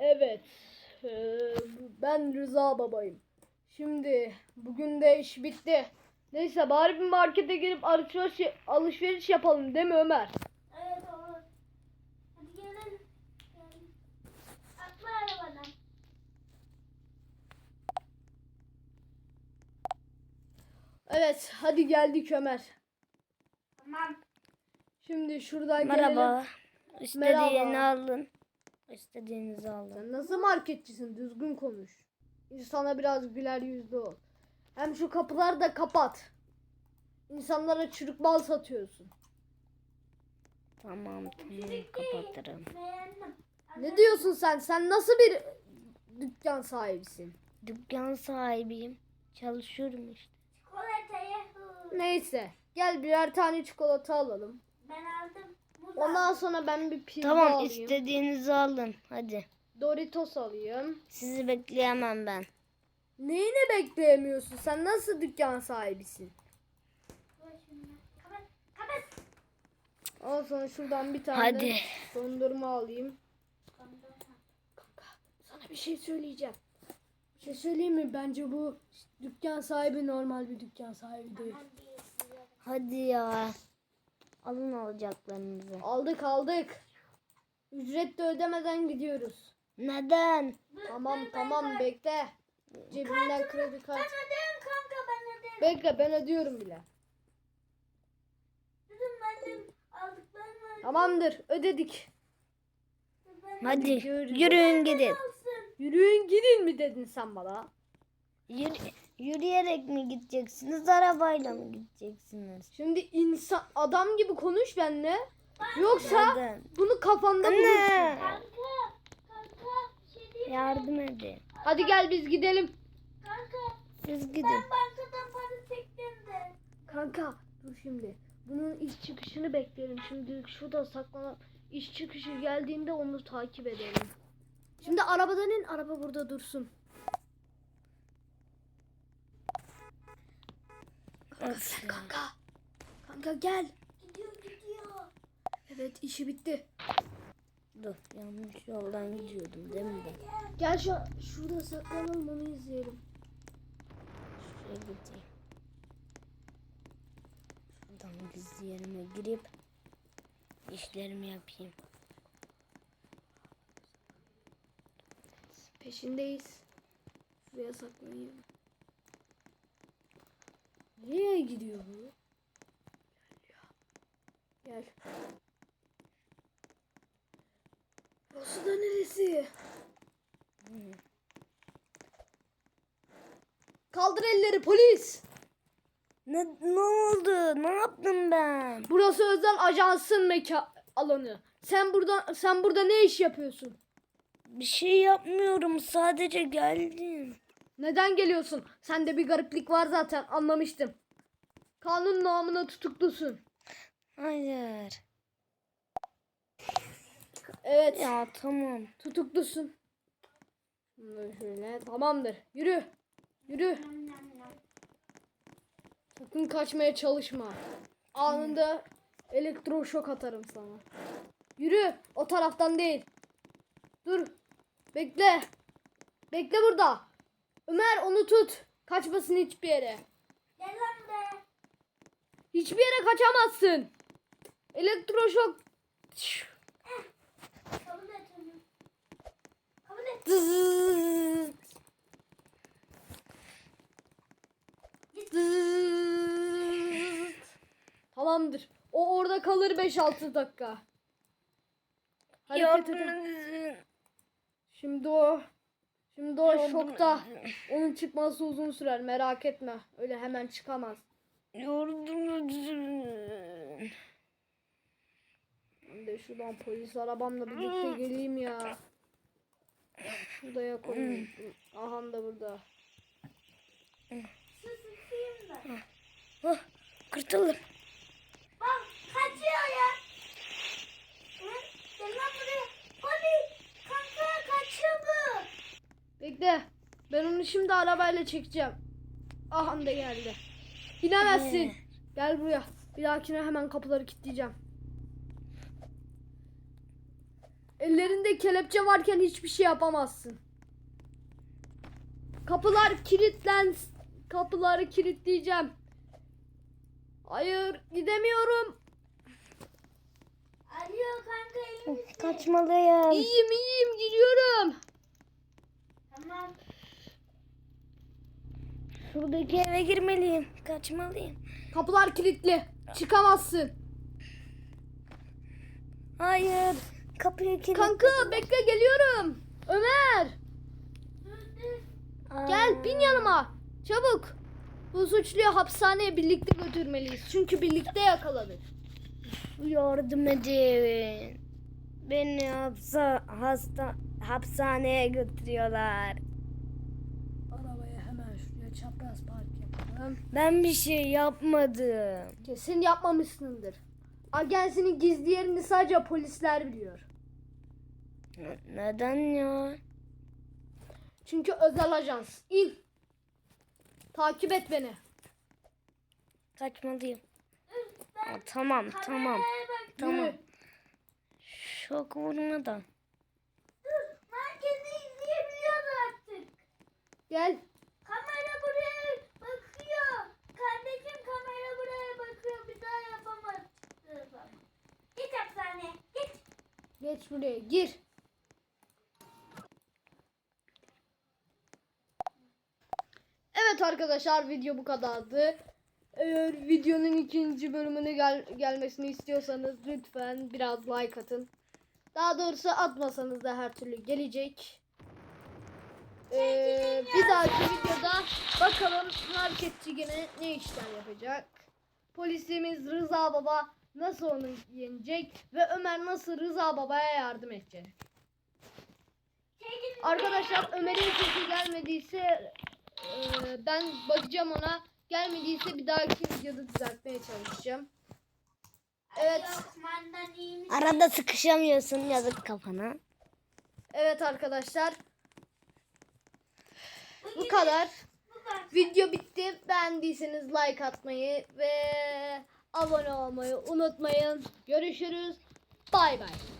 Evet. Ee, ben Rıza babayım. Şimdi bugün de iş bitti. Neyse bari bir markete girip alışveriş, alışveriş yapalım değil mi Ömer? Evet olur. Hadi gelin. Gelin. Atla arabadan. Evet hadi geldik Ömer. Tamam. Şimdi şuradan Merhaba. gelelim. İstediğini Merhaba. alın. İstediğinizi alın. Sen nasıl marketçisin? Düzgün konuş. İnsana biraz güler yüzlü ol. Hem şu kapıları da kapat. İnsanlara çürük bal satıyorsun. Tamam tamam kapatırım. Ne diyorsun sen? Sen nasıl bir dükkan sahibisin? Dükkan sahibiyim. Çalışıyorum işte. Neyse. Gel birer tane çikolata alalım. Ben aldım. Muz Ondan aldım. sonra ben bir pizza Tamam alayım. istediğinizi alın. Hadi. Doritos alayım. Sizi bekleyemem ben. Neyini bekleyemiyorsun? Sen nasıl dükkan sahibisin? Kapat. Kapat. Al sana şuradan bir tane Hadi. dondurma alayım. Kanka sana bir şey söyleyeceğim. Bir şey söyleyeyim mi? Bence bu dükkan sahibi normal bir dükkan sahibi değil. Hadi ya. Alın alacaklarınızı. Aldık aldık. Ücret de ödemeden gidiyoruz. Neden? Tamam tamam bekle. Cebinden kredi kart. Ben öderim kanka ben öderim. Bekle ben ödüyorum bile. Dedim ben de aldıklarımı Tamamdır ödedik. ben Hadi yürüyün gidin. Yürüyün gidin mi dedin sen bana? Yürü, yürüyerek mi gideceksiniz? Arabayla mı gideceksiniz? Şimdi insan adam gibi konuş benimle. Yoksa Neden? bunu kafanda bulursun. Anne. Kanka. Kanka. bir Şey diyeyim. Yardım edin. Hadi gel biz gidelim. Kanka. Siz gidin. Ben bankadan para çektim de. Kanka dur şimdi. Bunun iş çıkışını bekleyelim. Şimdi şurada saklanıp iş çıkışı geldiğinde onu takip edelim. Şimdi arabadan in. Araba burada dursun. Ya. Kanka. Kanka gel. Gidiyor gidiyor. Evet işi bitti. Dur yanlış yoldan gidiyordum değil mi ben? Gel şu şurada saklanalım onu izleyelim. Şuraya gideyim. Şuradan gizli yerime girip işlerimi yapayım. Peşindeyiz. Şuraya saklanayım. Nereye gidiyor bu? Gel. Burası da neresi? Kaldır elleri polis. Ne, ne oldu? Ne yaptım ben? Burası özel ajansın meka alanı. Sen burada sen burada ne iş yapıyorsun? Bir şey yapmıyorum. Sadece geldim. Neden geliyorsun? Sende bir gariplik var zaten anlamıştım. Kanun namına tutuklusun. Hayır. Evet. Ya tamam. Tutuklusun. Şöyle. Tamamdır. Yürü. Yürü. Sakın kaçmaya çalışma. Anında elektroşok atarım sana. Yürü. O taraftan değil. Dur. Bekle. Bekle burada. Ömer onu tut. Kaçmasın hiçbir yere. Gel lan be. Hiçbir yere kaçamazsın. Elektroşok. Kabul et onu. Kabul et. Zzzz. Zzzz. Tamamdır. O orada kalır 5-6 dakika. Hareket. Yardım Şimdi o Şimdi o şokta. Onun çıkması uzun sürer. Merak etme. Öyle hemen çıkamaz. Edin. Ben de şuradan polis arabamla birlikte geleyim ya. Şuraya koyayım. Aha da burada. Su sıkayım da. Oh, kurtuldum. Bak kaçıyor ya. Hı? Gel lan buraya. Polis. Kanka kaçıyor bu. Bekle. Ben onu şimdi arabayla çekeceğim. Aha da geldi. İnemezsin. Gel buraya. Bir dahakine hemen kapıları kilitleyeceğim. Ellerinde kelepçe varken hiçbir şey yapamazsın. Kapılar kilitlen. Kapıları kilitleyeceğim. Hayır gidemiyorum. Arıyor kanka elimizde. Kaçmalıyım. İyiyim iyiyim gidiyorum. Tamam. Şuradaki eve girmeliyim. Kaçmalıyım. Kapılar kilitli. Çıkamazsın. Hayır. Kapıyı kilit. Kanka bekle geliyorum. Ömer. Aa, gel bin yanıma. Çabuk. Bu suçluyu hapishaneye birlikte götürmeliyiz. Çünkü birlikte yakaladık. Yardım edin. Beni hapsa, hasta, hapishaneye götürüyorlar. Arabayı hemen şuraya çapraz park Ben bir şey yapmadım. Kesin yapmamışsındır. Agensinin gizli yerini sadece polisler biliyor. Neden ya? Çünkü özel ajans. İn. Takip et beni. Kaçmalıyım. Aa, tamam tamam. Tamam. Yürü. Şok vurmadan. Dur. Merkezi izleyebiliyoruz artık. Gel. Kamera buraya bakıyor. Kardeşim kamera buraya bakıyor. Bir daha yapamaz. Dur bak. Geç hapishaneye. Geç. Geç buraya. Gir. Evet arkadaşlar video bu kadardı. Eğer videonun ikinci bölümünü gel gelmesini istiyorsanız lütfen biraz like atın. Daha doğrusu atmasanız da her türlü gelecek. Ee, bir dahaki videoda bakalım marketçi gene ne işler yapacak. Polisimiz Rıza Baba nasıl onu yenecek ve Ömer nasıl Rıza Baba'ya yardım edecek. Arkadaşlar Ömer'in sesi gelmediyse e, ben bakacağım ona. Gelmediyse bir dahaki videoda düzeltmeye çalışacağım. Evet. Arada sıkışamıyorsun yazık kafana. Evet arkadaşlar bu Bugün kadar. bu kadar. Video bitti. Beğendiyseniz like atmayı ve abone olmayı unutmayın. Görüşürüz. Bay bay.